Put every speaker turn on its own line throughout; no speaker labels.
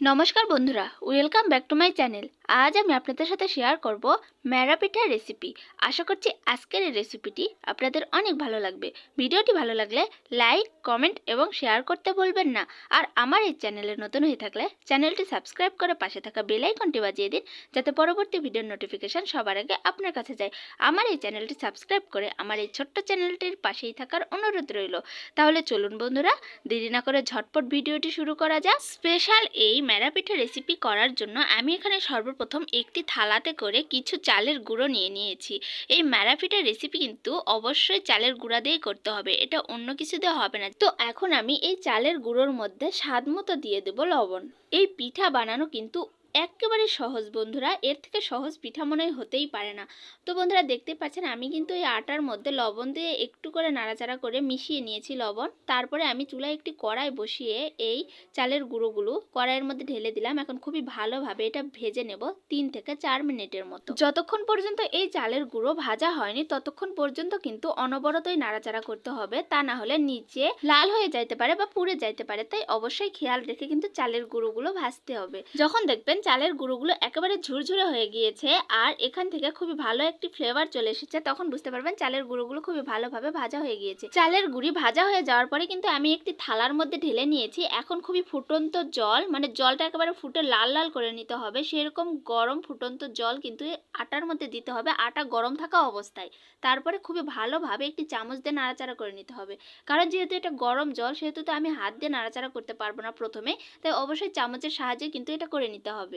নমস্কার বন্ধুরা welcome back to my channel আজ আমি আপনাদের সাথে শেয়ার করব ম্যারা পিঠার রেসিপি আশা করছি আজকের এই রেসিপিটি আপনাদের অনেক ভালো লাগবে। ভিডিওটি ভালো লাগলে লাইক কমেন্ট এবং শেয়ার করতে ভুলবেন না। আর আমার এই চ্যানেলে নতুন হয়ে থাকলে চ্যানেলটি সাবস্ক্রাইব করে পাশে থাকা বেল আইকনটি বাজিয়ে দিন, যাতে পরবর্তী ভিডিওর নোটিফিকেশান সবার আগে আপনার কাছে যায়। আমার এই চ্যানেলটি সাবস্ক্রাইব করে আমার এই ছোট্ট চ্যানেলটির পাশেই থাকার অনুরোধ রইল। তাহলে চলুন বন্ধুরা, দেরি না করে ঝটপট ভিডিওটি শুরু করা যাক। স্পেশাল এই ম্যারা পিঠা রেসিপি করার জন্য আমি এখানে সর্বপ্রথম একটি থালাতে করে কিছু চালের গুঁড়ো নিয়ে নিয়েছি। এই ম্যারা পিঠার রেসিপি কিন্তু অবশ্যই চালের গুঁড়া দিয়ে করতে হবে, এটা অন্য কিছু দিয়ে হবে না। তো এখন আমি এই চালের গুঁড়োর মধ্যে স্বাদ মতো দিয়ে দেবো লবণ। এই পিঠা বানানো কিন্তু একেবারে সহজ বন্ধুরা, এর থেকে সহজ পিঠা মনে হতেই পারে না। তো বন্ধুরা, দেখতে পাচ্ছেন, আমি কিন্তু এই আটার মধ্যে লবণ দিয়ে একটু করে নাড়াচাড়া করে মিশিয়ে নিয়েছি লবণ। তারপরে আমি চুলায় একটি কড়াই বসিয়ে এই চালের গুঁড়োগুলো কড়াইয়ের মধ্যে ঢেলে দিলাম। এখন খুবই ভালোভাবে এটা ভেজে নেব তিন থেকে চার মিনিটের মতো। যতক্ষণ পর্যন্ত এই চালের গুঁড়ো ভাজা হয়নি, ততক্ষণ পর্যন্ত কিন্তু অনবরতই নাড়াচাড়া করতে হবে। তা না হলে নিচে লাল হয়ে যাইতে পারে বা পুড়ে যাইতে পারে। তাই অবশ্যই খেয়াল রেখে কিন্তু চালের গুঁড়োগুলো ভাজতে হবে। যখন দেখবেন চালের গুঁড়োগুলো একেবারে ঝুরঝুরে হয়ে গিয়েছে আর এখান থেকে খুবই ভালো একটি ফ্লেভার চলে এসেছে। তখন বুঝতে পারবেন চালের গুঁড়োগুলো খুবই ভালোভাবে ভাজা হয়ে গিয়েছে। চালের গুঁড়ি ভাজা হয়ে যাওয়ার পরে কিন্তু আমি একটি থালার মধ্যে ঢেলে নিয়েছি। এখন খুবই ফুটন্ত জল মানে জলটা একেবারে ফুটে লাল লাল করে নিতে হবে। সেরকম গরম ফুটন্ত জল কিন্তু আটার মধ্যে দিতে হবে। আটা গরম থাকা অবস্থায়। তারপরে খুবই ভালোভাবে একটি চামচ দিয়ে নাড়াচাড়া করে নিতে হবে। কারণ যেহেতু এটা গরম জল, সেহেতু তো আমি হাত দিয়ে নাড়াচাড়া করতে পারব না প্রথমে। তাই অবশ্যই চামচের সাহায্যে কিন্তু এটা করে নিতে হবে।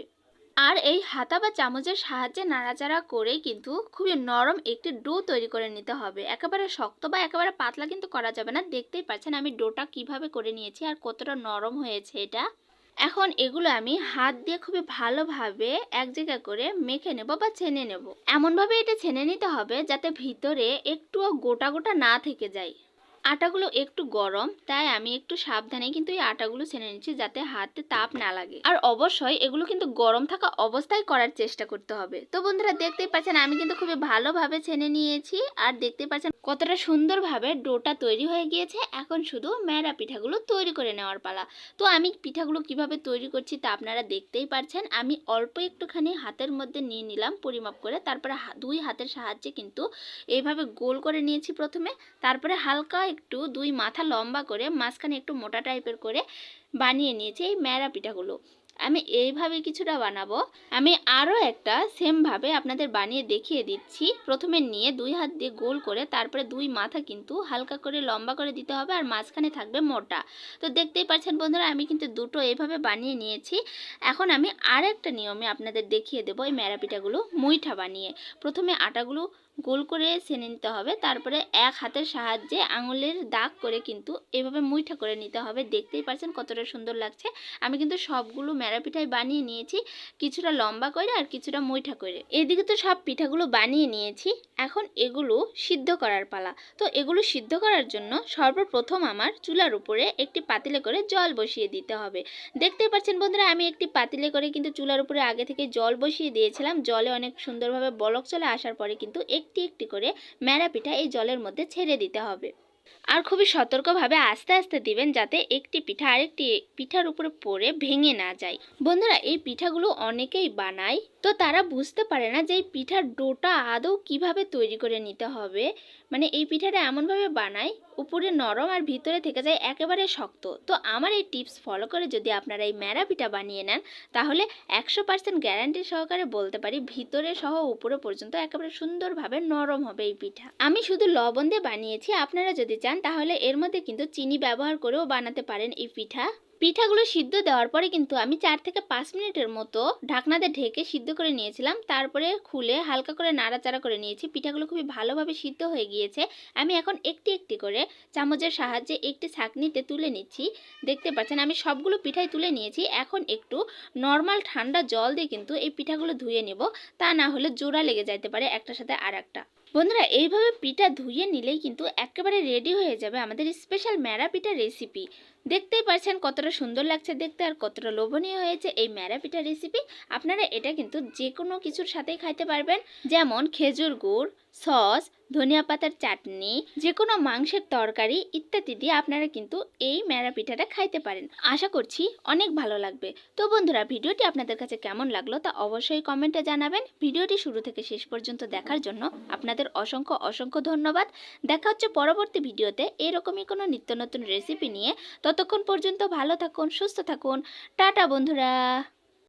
আর এই হাতা বা চামচের সাহায্যে নাড়াচাড়া করে কিন্তু খুবই নরম একটি ডো তৈরি করে নিতে হবে। একেবারে শক্ত বা একেবারে পাতলা কিন্তু করা যাবে না। দেখতেই পাচ্ছেন আমি ডোটা কীভাবে করে নিয়েছি আর কতটা নরম হয়েছে এটা। এখন এগুলো আমি হাত দিয়ে খুবই ভালোভাবে এক জায়গা করে মেখে নেব বা ছেনে নেব। এমনভাবে এটা ছেনে নিতে হবে যাতে ভিতরে একটুও গোটা গোটা না থেকে যায়। আটাগুলো একটু গরম, তাই আমি একটু সাবধানে কিন্তু এই আটাগুলো ছেনে নিচ্ছি যাতে হাতে তাপ না লাগে। আর অবশ্যই এগুলো কিন্তু গরম থাকা অবস্থায় করার চেষ্টা করতে হবে। তো বন্ধুরা, দেখতেই পাচ্ছেন আমি কিন্তু খুবই ভালোভাবে ছেনে নিয়েছি। আর দেখতে পাচ্ছেন কতটা সুন্দরভাবে ডোটা তৈরি হয়ে গিয়েছে। এখন শুধু ম্যারা পিঠাগুলো তৈরি করে নেওয়ার পালা। তো আমি পিঠাগুলো কীভাবে তৈরি করছি তা আপনারা দেখতেই পারছেন। আমি অল্প একটুখানি হাতের মধ্যে নিয়ে নিলাম পরিমাপ করে। তারপরে দুই হাতের সাহায্যে কিন্তু এইভাবে গোল করে নিয়েছি প্রথমে। তারপরে হালকা একটু দুই মাথা লম্বা করে মাঝখানে একটু মোটা টাইপের করে বানিয়ে নিয়েছি এই ম্যারা পিঠাগুলো। আমি এইভাবে কিছুটা বানাবো। আমি আরও একটা সেমভাবে আপনাদের বানিয়ে দেখিয়ে দিচ্ছি। প্রথমে নিয়ে দুই হাত দিয়ে গোল করে তারপরে দুই মাথা কিন্তু হালকা করে লম্বা করে দিতে হবে আর মাঝখানে থাকবে মোটা। তো দেখতেই পাচ্ছেন বন্ধুরা, আমি কিন্তু দুটো এইভাবে বানিয়ে নিয়েছি। এখন আমি আর একটা নিয়মে আপনাদের দেখিয়ে দেবো এই ম্যারা পিঠাগুলো মুইঠা বানিয়ে। প্রথমে আটাগুলো গোল করে সেনে নিতে হবে। তারপরে এক হাতের সাহায্যে আঙুলের দাগ করে কিন্তু এভাবে মুইঠা করে নিতে হবে। দেখতেই পাচ্ছেন কতটা সুন্দর লাগছে। আমি কিন্তু সবগুলো ম্যারা পিঠাই বানিয়ে নিয়েছি, কিছুটা লম্বা করে আর কিছুটা মুইঠা করে। এদিকে তো সব পিঠাগুলো বানিয়ে নিয়েছি। এখন এগুলো সিদ্ধ করার পালা। তো এগুলো সিদ্ধ করার জন্য সর্বপ্রথম আমার চুলার উপরে একটি পাতিলে করে জল বসিয়ে দিতে হবে। দেখতেই পাচ্ছেন বন্ধুরা, আমি একটি পাতিলে করে কিন্তু চুলার উপরে আগে থেকে জল বসিয়ে দিয়েছিলাম। জলে অনেক সুন্দরভাবে বলক চলে আসার পরে কিন্তু একটি একটি করে ম্যাড়া পিঠা এই জলের মধ্যে ছেড়ে দিতে হবে। আর খুবই সতর্কভাবে আস্তে আস্তে দিবেন যাতে একটি পিঠা আরেকটি পিঠার উপরে পড়ে ভেঙে না যায়। বন্ধুরা, এই পিঠাগুলো অনেকেই বানায়, তো তারা বুঝতে পারে না যে এই পিঠার ডোটা আদৌ কীভাবে তৈরি করে নিতে হবে। মানে এই পিঠাটা এমনভাবে বানায় উপরে নরম আর ভিতরে থেকে যায় একেবারে শক্ত। তো আমার এই টিপস ফলো করে যদি আপনারা এই ম্যারা পিঠা বানিয়ে নেন, তাহলে একশো পার্সেন্ট গ্যারান্টি সহকারে বলতে পারি ভিতরে সহ উপরে পর্যন্ত একেবারে সুন্দরভাবে নরম হবে এই পিঠা। আমি শুধু লবণ দিয়ে বানিয়েছি, আপনারা যদি চান তাহলে এর মধ্যে কিন্তু চিনি ব্যবহার করেও বানাতে পারেন এই পিঠা। পিঠাগুলো সিদ্ধ দেওয়ার পরে কিন্তু আমি চার থেকে পাঁচ মিনিটের মতো ঢাকনাতে ঢেকে সিদ্ধ করে নিয়েছিলাম। তারপরে খুলে হালকা করে নাড়াচাড়া করে নিয়েছি। পিঠাগুলো খুবই ভালোভাবে সিদ্ধ হয়ে গিয়েছে। আমি এখন একটি একটি করে চামচের সাহায্যে একটি ছাঁকনিতে তুলে নিচ্ছি। দেখতে পাচ্ছেন, আমি সবগুলো পিঠাই তুলে নিয়েছি। এখন একটু নর্মাল ঠান্ডা জল দিয়ে কিন্তু এই পিঠাগুলো ধুয়ে নেব। তা না হলে জোড়া লেগে যাইতে পারে একটার সাথে আর একটা বন্ধুরা, এইভাবে পিঠা ধুয়ে নিলেই কিন্তু একেবারে রেডি হয়ে যাবে আমাদের স্পেশাল ম্যারা পিঠা রেসিপি দেখতেই পারছেন কতটা সুন্দর লাগছে দেখতে আর কতটা লোভনীয় হয়েছে এই ম্যারা পিঠা রেসিপি আপনারা এটা কিন্তু যে কোনো কিছুর সাথেই খাইতে পারবেন। যেমন খেজুর গুড়, সস ধনিয়া পাতার চাটনি যে কোনো মাংসের তরকারি ইত্যাদি দিয়ে আপনারা কিন্তু এই ম্যারা পিঠাটা খাইতে পারেন। আশা করছি অনেক ভালো লাগবে। তো বন্ধুরা, ভিডিওটি আপনাদের কাছে কেমন লাগল তা অবশ্যই কমেন্টে জানাবেন। ভিডিওটি শুরু থেকে শেষ পর্যন্ত দেখার জন্য আপনাদের অসংখ্য অসংখ্য ধন্যবাদ। দেখা হচ্ছে পরবর্তী ভিডিওতে। এরকমই কোনো নিত্য নতুন রেসিপি নিয়ে। ততক্ষণ পর্যন্ত ভালো থাকুন, সুস্থ থাকুন। টাটা বন্ধুরা।